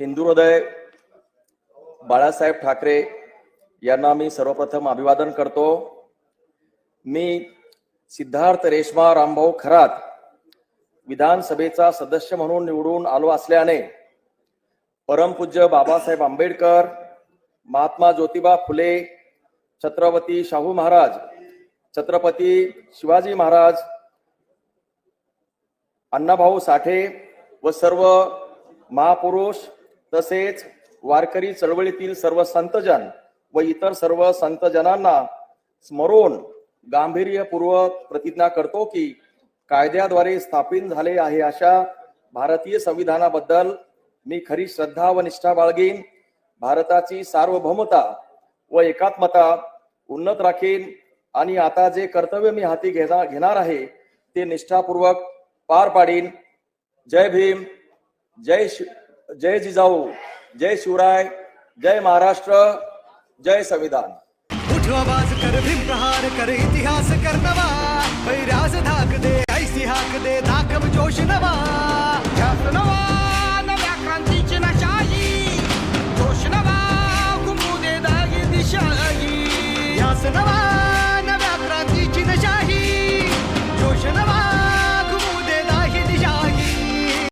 हिंदू हृदय बाळासाहेब ठाकरे यांना मी सर्वप्रथम अभिवादन करतो. मी सिद्धार्थ रेश्मा रामभाऊ खरात विधानसभेचा सदस्य म्हणून निवडून आलो असल्याने परमपूज्य बाबासाहेब आंबेडकर महात्मा ज्योतिबा फुले छत्रपती शाहू महाराज छत्रपती शिवाजी महाराज अण्णाभाऊ साठे व सर्व महापुरुष तसेच वारकरी चळवळीतील सर्व संतजन व इतर सर्व संतजनांना स्मरून गांभीर्यपूर्वक प्रतिज्ञा करतो की कायद्याद्वारे स्थापित झाले आहे अशा भारतीय संविधानाबद्दल मी खरी श्रद्धा व निष्ठा बाळगीन. भारताची सार्वभौमता व एकात्मता उन्नत राखीन. आणि आता जे कर्तव्य मी हाती घेणार घेणार आहे ते निष्ठापूर्वक पार पाडीन. जय भीम जय शिव जय जिजाऊ जय शिवराय जय महाराष्ट्र जय संविधान. उठ आवाज कर भीम प्रहार कर इतिहास कर नवा. पैराज धाक दे ऐसी हाक दे दाखव जोश नवा. ध्यास नवा नव्या क्रांतीची नशाही जोश नवा घुमू दे दागी दिशाही ध्यास नवा